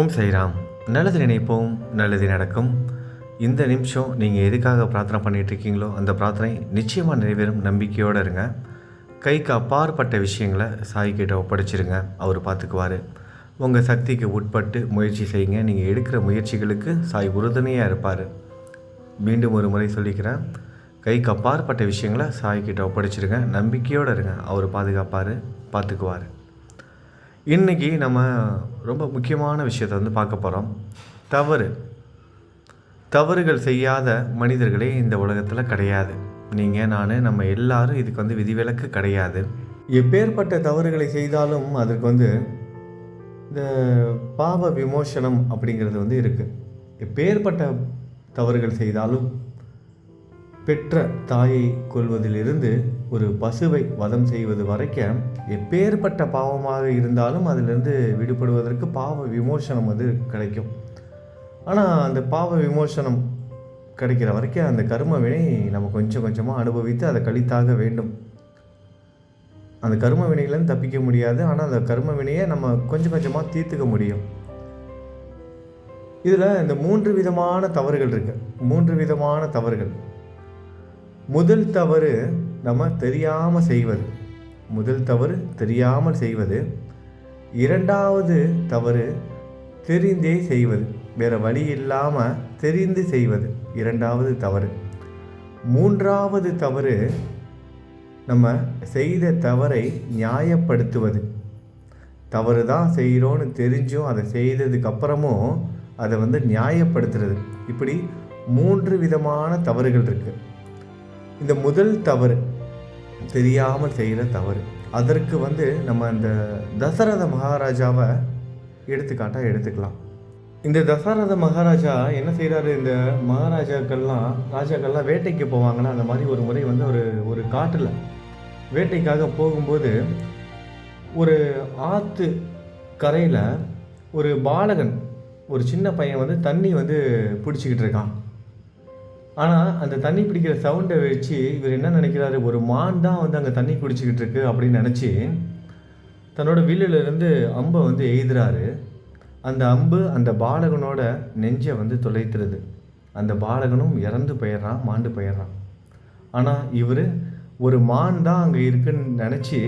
ஓம் சைராம். நல்லது நினைப்போம் நல்லது நடக்கும். இந்த நிமிஷம் நீங்கள் எதுக்காக பிரார்த்தனை பண்ணிகிட்ருக்கீங்களோ அந்த பிரார்த்தனை நிச்சயமாக நிறைவேறும். நம்பிக்கையோடு இருங்க. கைக்கு அப்பாற்பட்ட விஷயங்களை சாய்கிட்ட ஒப்படைச்சிருங்க. அவர் பார்த்துக்குவார். உங்கள் சக்திக்கு உட்பட்டு முயற்சி செய்யுங்க. நீங்கள் எடுக்கிற முயற்சிகளுக்கு சாய் உறுதுணையாக இருப்பார். மீண்டும் ஒரு முறை சொல்லிக்கிறேன். கைக்கு அப்பாற்பட்ட விஷயங்களை சாய்கிட்ட ஒப்படைச்சிருங்க. நம்பிக்கையோடு இருங்க. அவர் பாதுகாப்பார் பார்த்துக்குவார். இன்றைக்கி நம்ம ரொம்ப முக்கியமான விஷயத்தை வந்து பார்க்க போகிறோம் தவறு. தவறுகள் செய்யாத மனிதர்களே இந்த உலகத்தில் கிடையாது. நீங்கள் நான் நம்ம எல்லாரும் இதுக்கு வந்து விதிவிலக்கு கிடையாது. எப்பேற்பட்ட தவறுகளை செய்தாலும் அதற்கு வந்து இந்த பாவ விமோசனம் அப்படிங்கிறது வந்து இருக்குது எப்பேற்பட்ட தவறுகள் செய்தாலும் பெற்ற தாயை கொள்வதிலிருந்து ஒரு பசுவை வதம் செய்வது வரைக்கும் எப்பேற்பட்ட பாவமாக இருந்தாலும் அதிலிருந்து விடுபடுவதற்கு பாவ விமோசனம் வந்து கிடைக்கும். ஆனால் அந்த பாவ விமோசனம் கிடைக்கிற வரைக்கும் அந்த கர்ம வினை நம்ம கொஞ்சம் கொஞ்சமாக அனுபவித்து அதை கழித்தாக வேண்டும். அந்த கர்ம வினையிலேருந்து தப்பிக்க முடியாது ஆனால் அந்த கர்ம வினையை நம்ம கொஞ்சம் கொஞ்சமாக தீர்த்துக்க முடியும். இதில் இந்த மூன்று விதமான தவறுகள் இருக்குது மூன்று விதமான தவறுகள். முதல் தவறு நம்ம தெரியாமல் செய்வது. முதல் தவறு தெரியாமல் செய்வது. இரண்டாவது தவறு தெரிந்தே செய்வது. வேறு வழி இல்லாமல் தெரிந்து செய்வது. இரண்டாவது தவறு. மூன்றாவது தவறு நம்ம செய்த தவறை நியாயப்படுத்துவது. தவறு தான் செய்கிறோன்னு தெரிஞ்சும் அதை செய்ததுக்கப்புறமும் அதை வந்து நியாயப்படுத்துறது. இப்படி மூன்று விதமான தவறுகள் இருக்குது இந்த முதல் தவறு தெரியாமல் செய்கிற தவறு. அதற்கு வந்து நம்ம அந்த தசரத மகாராஜாவை எடுத்துக்காட்டாக எடுத்துக்கலாம். இந்த தசரத மகாராஜா என்ன செய்கிறாரு இந்த மகாராஜாக்கள்லாம் ராஜாக்கள்லாம் வேட்டைக்கு போவாங்கன்னா அந்த மாதிரி ஒரு முறை வந்து ஒரு ஒரு காட்டில் வேட்டைக்காக போகும்போது ஒரு ஆற்று கரையில் ஒரு பாலகன் ஒரு சின்ன பையன் வந்து தண்ணி வந்து பிடிச்சிக்கிட்டு இருக்கான். ஆனால் அந்த தண்ணி பிடிக்கிற சவுண்டை வச்சு இவர் என்ன நினைக்கிறாரு? ஒரு மான் தான் வந்து அங்கே தண்ணி குடிச்சிக்கிட்டு இருக்கு அப்படின்னு நினச்சி தன்னோட வில்லிலிருந்து அம்பை வந்து எய்துறாரு. அந்த அம்பு அந்த பாலகனோட நெஞ்சை வந்து தொலைத்துறது அந்த பாலகனும் இறந்து போயிடுறான் மாண்டு போயிடுறான். ஆனால் இவர் ஒரு மான் தான் அங்கே இருக்குன்னு நினச்சி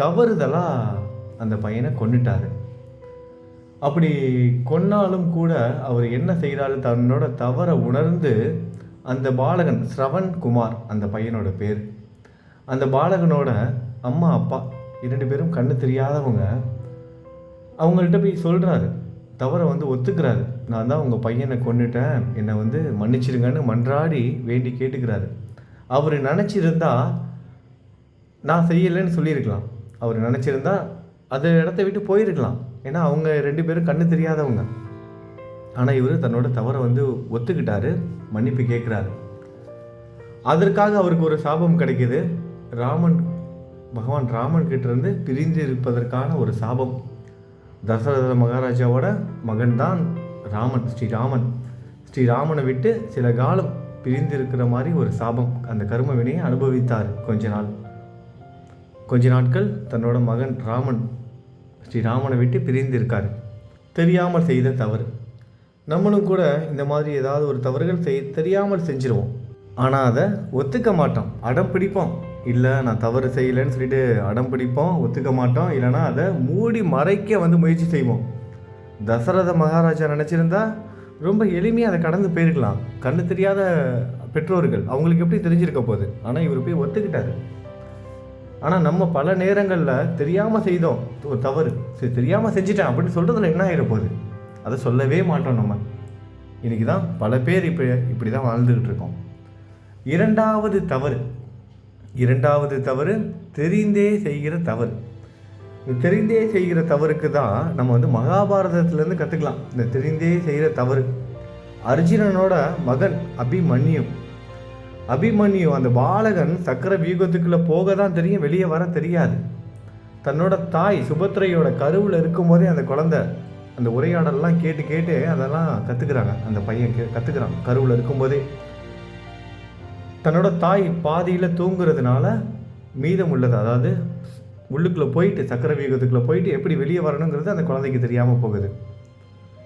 தவறுதலாக அந்த பையனை கொன்னுட்டாரு. அப்படி கொன்னாலும் கூட அவர் என்ன செய்கிறாரு தன்னோட தவறை உணர்ந்து அந்த பாலகன் ஸ்ரவன் குமார் அந்த பையனோட பேர். அந்த பாலகனோட அம்மா அப்பா இரண்டு பேரும் கண்ணு தெரியாதவங்க. அவங்கள்ட்ட போய் சொல்கிறாரு தவறை வந்து ஒத்துக்கிறாரு. நான் தான் உங்கள் பையனை கொண்டுட்டேன் என்னை வந்து மன்னிச்சிடுங்கன்னு மன்றாடி வேண்டி கேட்டுக்கிறாரு. அவர் நினச்சிருந்தா நான் செய்யலைன்னு சொல்லியிருக்கலாம். அவர் நினச்சிருந்தா அந்த இடத்த விட்டு போயிருக்கலாம். ஏன்னா அவங்க ரெண்டு பேரும் கண்ணு தெரியாதவங்க. ஆனால் இவர் தன்னோட தவறை வந்து ஒத்துக்கிட்டாரு. மன்னிப்பு கேட்குறாரு. அதற்காக அவருக்கு ஒரு சாபம் கிடைக்கிது. ராமன் பகவான் ராமன் கிட்டேருந்து பிரிந்து இருப்பதற்கான ஒரு சாபம். தசரத மகாராஜாவோட மகன் தான் ராமன் ஸ்ரீராமன். ஸ்ரீராமனை விட்டு சில காலம் பிரிந்து இருக்கிற மாதிரி ஒரு சாபம். அந்த கர்ம வினையை அனுபவித்தார் கொஞ்ச நாள். கொஞ்ச நாட்கள் தன்னோட மகன் ராமன் ஸ்ரீராமனை விட்டு பிரிந்து இருக்கார் தெரியாமல் செய்த தவறு. நம்மளும் கூட இந்த மாதிரி ஏதாவது ஒரு தவறுகள் செய் தெரியாமல் செஞ்சிருவோம். ஆனால் அதை ஒத்துக்க மாட்டோம். அடம் பிடிப்போம். இல்லை நான் தவறு செய்யலைன்னு சொல்லிட்டு அடம் பிடிப்போம் ஒத்துக்க மாட்டோம். இல்லைனா அதை மூடி மறைக்க வந்து முயற்சி செய்வோம். தசரத மகாராஜா நினச்சிருந்தா ரொம்ப எளிமையாக அதை கடந்து போயிருக்கலாம். கண்ணு தெரியாத பெற்றோர்கள் அவங்களுக்கு எப்படி தெரிஞ்சிருக்க போகுது? ஆனால் இவர் போய் ஒத்துக்கிட்டாரு. ஆனால் நம்ம பல நேரங்களில் தெரியாமல் செய்தோம். ஒரு தவறு. சரி தெரியாமல் செஞ்சிட்டேன் அப்படின்னு சொல்கிறதுல என்ன ஆகிட போகுது? அதை சொல்லவே மாட்டோம் நம்ம. இன்றைக்கி தான் பல பேர் இப்போ இப்படி தான் வாழ்ந்துக்கிட்டு இருக்கோம். இரண்டாவது தவறு இரண்டாவது தவறு தெரிந்தே செய்கிற தவறு. இந்த தெரிந்தே செய்கிற தவறுக்கு தான் நம்ம வந்து மகாபாரதத்துலேருந்து கற்றுக்கலாம் இந்த தெரிந்தே செய்கிற தவறு. அர்ஜுனனோட மகன் அபிமன்யு. அபிமன்யு அந்த பாலகன் சக்கர வியூகத்துக்குள்ளே போக தான் தெரியும் வெளியே வர தெரியாது. தன்னோட தாய் சுபத்ரையோட கருவில் இருக்கும்போதே அந்த குழந்தை அந்த உரையாடலாம் கேட்டு கேட்டு அதெல்லாம் கற்றுக்குறாங்க அந்த பையன் கே கற்றுக்குறான் கருவில் இருக்கும்போதே. தன்னோட தாய் பாதியில் தூங்குறதுனால மீதம் உள்ளது அதாவது உள்ளுக்குள்ளே போயிட்டு சக்கர வியூகத்துக்குள்ளே போயிட்டு எப்படி வெளியே வரணுங்கிறது அந்த குழந்தைக்கு தெரியாமல் போகுது.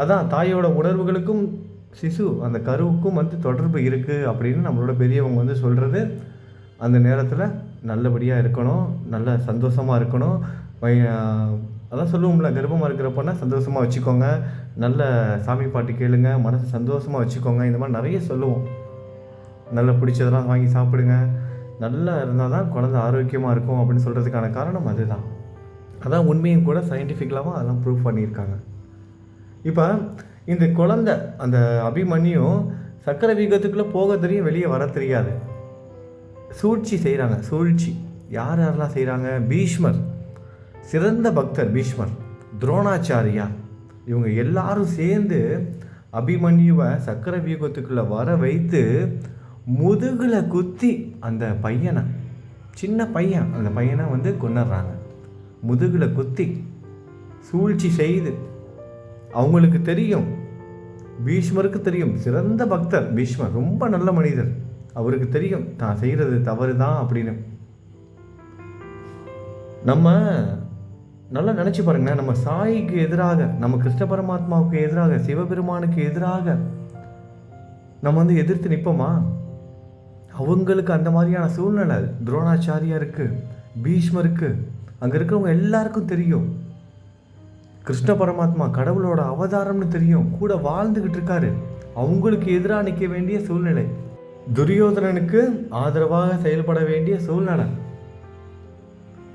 அதான் தாயோட உணர்வுகளுக்கும் சிசு அந்த கருவுக்கும் வந்து தொடர்பு இருக்குது அப்படின்னு நம்மளோட பெரியவங்க வந்து சொல்கிறது அந்த நேரத்தில் நல்லபடியாக இருக்கணும் நல்ல சந்தோஷமாக இருக்கணும். அதான் சொல்லுவோம்ல கர்ப்பமாக இருக்கிறப்பன்னா சந்தோஷமாக வச்சுக்கோங்க. நல்ல சாமி பாட்டு கேளுங்க மனசு சந்தோஷமாக வச்சுக்கோங்க. இந்த மாதிரி நிறைய சொல்லுவோம். நல்லா பிடிச்சதெல்லாம் வாங்கி சாப்பிடுங்க. நல்லா இருந்தால் தான் குழந்தை ஆரோக்கியமாக இருக்கும் அப்படின்னு சொல்கிறதுக்கான காரணம் அதுதான். அதான் உண்மையும் கூட சயின்டிஃபிக்கலாகவும் அதெல்லாம் ப்ரூவ் பண்ணியிருக்காங்க. இப்போ இந்த குழந்தை அந்த அபிமன்யும் சக்கரை வீகத்துக்குள்ளே போக தெரியும் வெளியே வர தெரியாது. சூழ்ச்சி செய்கிறாங்க சூழ்ச்சி. யார் யாரெல்லாம் செய்கிறாங்க பீஷ்மர். சிறந்த பக்தர் பீஷ்மர் துரோணாச்சாரியா. இவங்க எல்லாரும் சேர்ந்து அபிமன்யுவை சக்கர வியூகத்துக்குள்ளே வர வைத்து முதுகில் குத்தி அந்த பையனை சின்ன பையன் அந்த பையனை வந்து கொண்டுடுறாங்க முதுகில் குத்தி சூழ்ச்சி செய்து அவங்களுக்கு தெரியும் பீஷ்மருக்கு தெரியும் சிறந்த பக்தர் பீஷ்மர் ரொம்ப நல்ல மனிதர். அவருக்கு தெரியும் தான் செய்கிறது தவறு தான் அப்படின்னு. நம்ம நல்லா நினச்சி பாருங்கண்ணா நம்ம சாய்க்கு எதிராக நம்ம கிருஷ்ண பரமாத்மாவுக்கு எதிராக சிவபெருமானுக்கு எதிராக நம்ம வந்து எதிர்த்து நிற்போமா அவங்களுக்கு அந்த மாதிரியான சூழ்நிலை துரோணாச்சாரியாருக்கு பீஷ்மருக்கு அங்கே இருக்கிறவங்க எல்லாருக்கும் தெரியும். கிருஷ்ண பரமாத்மா கடவுளோட அவதாரம்னு தெரியும். கூட வாழ்ந்துக்கிட்டு இருக்காரு. அவங்களுக்கு எதிராக நிற்க வேண்டிய சூழ்நிலை. துரியோதனனுக்கு ஆதரவாக செயல்பட வேண்டிய சூழ்நிலை.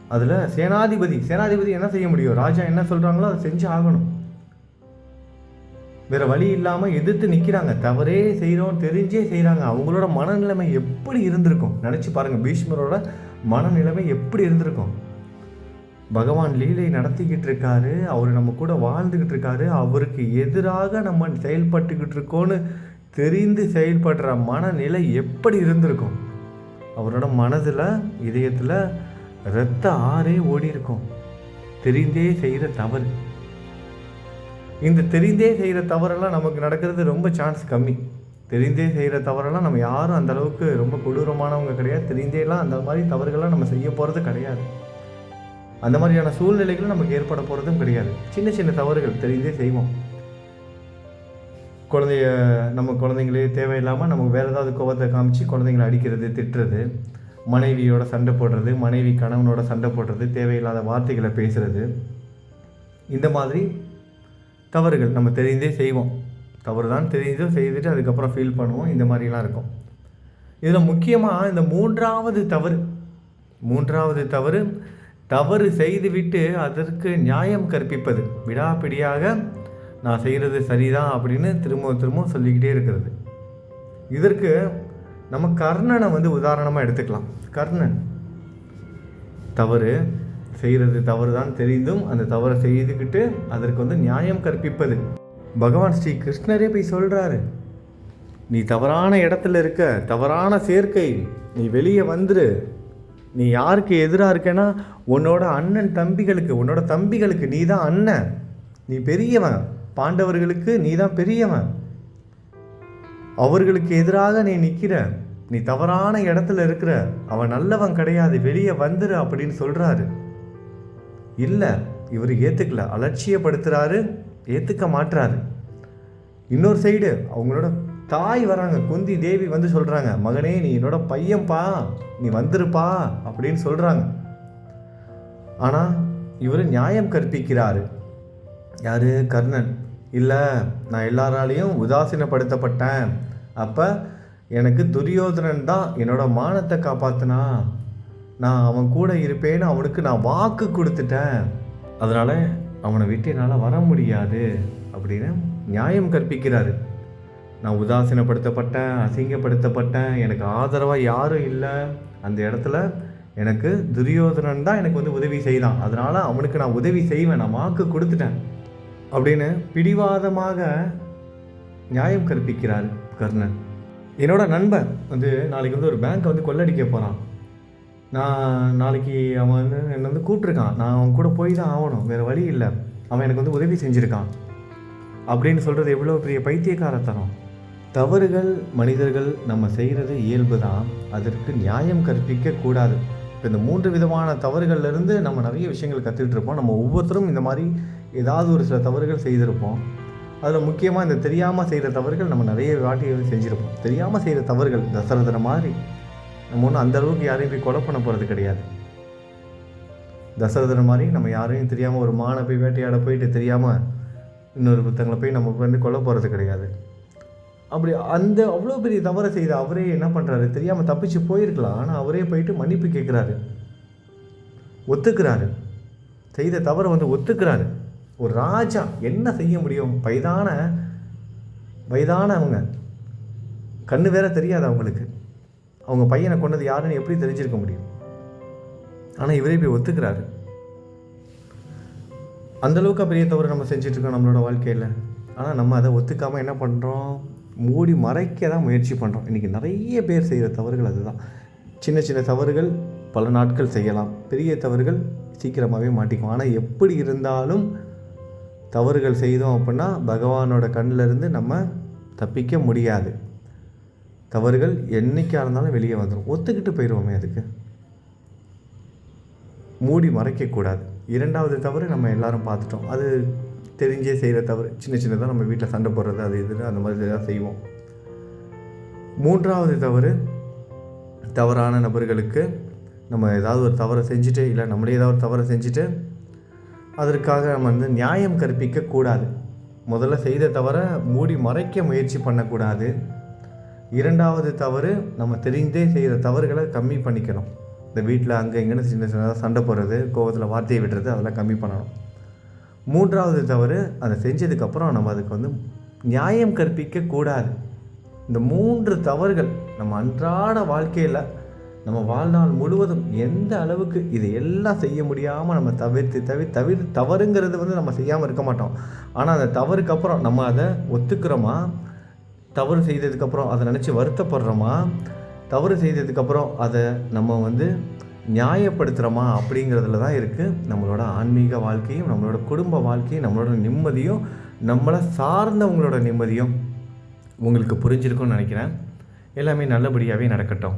அதில் சேனாதிபதி சேனாதிபதி என்ன செய்ய முடியும்? ராஜா என்ன சொல்கிறாங்களோ அதை செஞ்சு ஆகணும். வேறு வழி இல்லாமல் எதிர்த்து நிற்கிறாங்க தவறே செய்கிறோம் தெரிஞ்சே செய்கிறாங்க அவங்களோட மனநிலைமை எப்படி இருந்திருக்கும்? நினச்சி பாருங்கள் பீஷ்மரோட மனநிலைமை எப்படி இருந்திருக்கும்? பகவான் லீலை நடத்திக்கிட்டு இருக்காரு. அவர் நம்ம கூட வாழ்ந்துக்கிட்டு இருக்காரு. அவருக்கு எதிராக நம்ம செயல்பட்டுக்கிட்டு இருக்கோன்னு தெரிந்து செயல்படுற மனநிலை எப்படி இருந்திருக்கும்? அவரோட மனதில் இதயத்தில் இரத்த ஆறே ஓடி இருக்கும் தெரிந்தே செய்கிற தவறு. இந்த தெரிந்தே செய்கிற தவறெல்லாம் நமக்கு நடக்கிறது ரொம்ப சான்ஸ் கம்மி. தெரிந்தே செய்கிற தவறெல்லாம் நம்ம யாரும் அந்த அளவுக்கு ரொம்ப கொடூரமானவங்க கிடையாது. தெரிந்தேலாம் அந்த மாதிரி தவறுகள்லாம் நம்ம செய்ய போகிறது கிடையாது. அந்த மாதிரியான சூழ்நிலைகள் நமக்கு ஏற்பட போகிறதும் கிடையாது. சின்ன சின்ன தவறுகள் தெரிந்தே செய்வோம். குழந்தைய நம்ம குழந்தைங்களே தேவையில்லாமல் நமக்கு வேறு ஏதாவது கோபத்தை காமிச்சு குழந்தைங்களை அடிக்கிறது திட்டுறது மனைவியோட சண்டை போடுறது மனைவி கணவனோட சண்டை போடுறது தேவையில்லாத வார்த்தைகளை பேசுகிறது இந்த மாதிரி தவறுகள் நம்ம தெரிந்தே செய்வோம். தவறு தான் தெரிஞ்சும் செய்துட்டு அதுக்கப்புறம் ஃபீல் பண்ணுவோம். இந்த மாதிரிலாம் இருக்கும். இதில் முக்கியமாக இந்த மூன்றாவது தவறு. மூன்றாவது தவறு தவறு செய்துவிட்டு அதற்கு நியாயம் கற்பிப்பது. விடாப்பிடியாக நான் செய்கிறது சரிதான் அப்படின்னு திரும்ப திரும்ப சொல்லிக்கிட்டே இருக்கிறது. இதற்கு நம்ம கர்ணனை வந்து உதாரணமாக எடுத்துக்கலாம். கர்ணன். தவறு செய்கிறது தவறு தான் தெரிந்தும் அந்த தவறை செய்துக்கிட்டு அதற்கு வந்து நியாயம் கற்பிப்பது. பகவான் ஸ்ரீ கிருஷ்ணரே போய் சொல்கிறாரு நீ தவறான இடத்துல இருக்க தவறான சேர்க்கை நீ வெளியே வந்துரு. நீ யாருக்கு எதிராக இருக்கேன்னா உன்னோட அண்ணன் தம்பிகளுக்கு உன்னோட தம்பிகளுக்கு நீ தான் அண்ணன். நீ பெரியவன். பாண்டவர்களுக்கு நீ தான் பெரியவன். அவர்களுக்கு எதிராக நீ நிற்கிற நீ தவறான இடத்துல இருக்கிற அவன் நல்லவன் கிடையாது வெளியே வந்துரு அப்படின்னு சொல்கிறாரு இல்லை இவர் ஏற்றுக்கல அலட்சியப்படுத்துகிறாரு ஏற்றுக்க மாட்டுறாரு இன்னொரு சைடு அவங்களோட தாய் வராங்க குந்தி தேவி வந்து சொல்கிறாங்க மகனே நீ என்னோட பையன்பா நீ வந்துருப்பா அப்படின்னு சொல்கிறாங்க ஆனால் இவர் நியாயம் கற்பிக்கிறாரு. யார்? கர்ணன். இல்லை நான் எல்லாராலையும் உதாசீனப்படுத்தப்பட்டேன். அப்போ எனக்கு துரியோதனன் தான் என்னோட மானத்தை காப்பாத்தினா. நான் அவன் கூட இருப்பேன்னு அவனுக்கு நான் வாக்கு கொடுத்துட்டேன். அதனால் அவனை விட்டு என்னால் வர முடியாது அப்படின்னு நியாயம் கற்பிக்கிறாரு. நான் உதாசீனப்படுத்தப்பட்டேன் அசிங்கப்படுத்தப்பட்டேன் எனக்கு ஆதரவாக யாரும் இல்லை. அந்த இடத்துல எனக்கு துரியோதனன் தான் எனக்கு வந்து உதவி செய்தான். அதனால் அவனுக்கு நான் உதவி செய்வேன் நான் வாக்கு கொடுத்துட்டேன் அப்படின்னு பிடிவாதமாக நியாயம் கற்பிக்கிறார் கர்ணன். என்னோட நண்பன் வந்து நாளைக்கு வந்து ஒரு பேங்க்கை வந்து கொள்ளடிக்க போகிறான் நான் நாளைக்கு அவன் வந்து என்னை வந்து கூப்பிட்ருக்கான் நான் அவன் கூட போய் தான் ஆகணும். வேறு வழி இல்லை. அவன் எனக்கு வந்து உதவி செஞ்சுருக்கான். அப்படின்னு சொல்கிறது எவ்வளோ பெரிய பைத்தியக்காரத்தனம். தவறுகள் மனிதர்கள் நம்ம செய்கிறது இயல்பு தான். அதற்கு நியாயம் கற்பிக்க கூடாது. இப்போ இந்த மூன்று விதமான தவறுகள்லேருந்து நம்ம நிறைய விஷயங்கள் கற்றுக்கிட்டு இருப்போம். நம்ம ஒவ்வொருத்தரும் இந்த மாதிரி ஏதாவது ஒரு சில தவறுகள் செய்திருப்போம். அதில் முக்கியமாக இந்த தெரியாமல் செய்கிற தவறுகள் நம்ம நிறைய வாட்டி செஞ்சுருப்போம். தெரியாமல் செய்கிற தவறுகள் தசரதனை மாதிரி நம்ம ஒன்றும் அந்தளவுக்கு யாரையும் போய் கொலை பண்ண போகிறது கிடையாது. தசரதனை மாதிரி நம்ம யாரையும் தெரியாமல் ஒரு மானை போய் வேட்டையாட போயிட்டு தெரியாமல் இன்னொரு புத்தங்களை போய் நம்ம வந்து கொல்ல போகிறது கிடையாது. அப்படி அந்த அவ்வளோ பெரிய தவறை செய்த அவரே என்ன பண்ணுறாரு தெரியாமல் தப்பிச்சு போயிருக்கலாம். ஆனால் அவரே போயிட்டு மன்னிப்பு கேட்குறாரு ஒத்துக்கிறாரு. செய்த தவறை வந்து ஒத்துக்கிறாரு. ஒரு ராஜா என்ன செய்ய முடியும்? வயதான வயதானவங்க. கண்ணு வேற தெரியாது அவங்களுக்கு. அவங்க பையனை கொண்டது யாருன்னு எப்படி தெரிஞ்சிருக்க முடியும்? ஆனால் இவரே போய் ஒத்துக்கிறாரு. அந்தளவுக்கு பெரிய தவறு நம்ம செஞ்சிட்ருக்கோம் இருக்கோம் நம்மளோட வாழ்க்கையில். ஆனால் நம்ம அதை ஒத்துக்காமல் என்ன பண்ணுறோம் மூடி மறைக்க தான் முயற்சி பண்ணுறோம் இன்றைக்கி நிறைய பேர் செய்கிற தவறுகள் அதுதான். சின்ன சின்ன தவறுகள் பல நாட்கள் செய்யலாம். பெரிய தவறுகள் சீக்கிரமாகவே மாட்டிக்கும். ஆனால் எப்படி இருந்தாலும் தவறுகள் செய்தோம் அப்படின்னா பகவானோட கண்ணிலிருந்து நம்ம தப்பிக்க முடியாது. தவறுகள் என்றைக்காக இருந்தாலும் வெளியே வந்துடும் ஒத்துக்கிட்டு போயிடுவோமே அதுக்கு. மூடி மறைக்கக்கூடாது இரண்டாவது தவறு நம்ம எல்லாரும் பார்த்துட்டோம். அது தெரிஞ்சே செய்கிற தவறு. சின்ன சின்னதாக நம்ம வீட்டில் சண்டை போடுறது அது இதுன்னு அந்த மாதிரி தான் செய்வோம். மூன்றாவது தவறு தவறான நபர்களுக்கு நம்ம ஏதாவது ஒரு தவறை செஞ்சுட்டு இல்லை நம்மளே ஏதாவது ஒரு தவறை செஞ்சுட்டு அதற்காக நம்ம வந்து நியாயம் கற்பிக்க கூடாது முதல்ல செய்த தவறை மூடி மறைக்க முயற்சி பண்ணக்கூடாது. இரண்டாவது தவறு நம்ம தெரிந்தே செய்கிற தவறுகளை கம்மி பண்ணிக்கணும். இந்த வீட்டில் அங்கே இங்கேன்னு சின்ன சின்னதாக சண்டை போடுறது கோபத்தில் வார்த்தையை விடுறது அதெல்லாம் கம்மி பண்ணணும். மூன்றாவது தவறு அதை செஞ்சதுக்கப்புறம் நம்ம அதுக்கு வந்து நியாயம் கற்பிக்க கூடாது இந்த மூன்று தவறுகள் நம்ம அன்றாட வாழ்க்கையில் நம்ம வாழ்நாள் முழுவதும் எந்த அளவுக்கு இது எல்லாம் செய்ய முடியாமல் நம்ம தவிர்த்து தவிர தவிர தவறுங்கிறது வந்து நம்ம செய்யாமல் இருக்க மாட்டோம். ஆனால் அந்த தவறுக்கு அப்புறம் நம்ம அதை ஒத்துக்கிறோமா? தவறு செய்ததுக்கப்புறம் அதை நினச்சி வருத்தப்படுறோமா? தவறு செய்ததுக்கப்புறம் அதை நம்ம வந்து நியாயப்படுத்துகிறோமா அப்படிங்கிறதுல தான் இருக்குது நம்மளோட ஆன்மீக வாழ்க்கையும் நம்மளோட குடும்ப வாழ்க்கையும் நம்மளோட நிம்மதியும் நம்மளை சார்ந்தவங்களோட நிம்மதியும் உங்களுக்கு புரிஞ்சிருக்கும்னு நினைக்கிறேன். எல்லாமே நல்லபடியாகவே நடக்கட்டும்.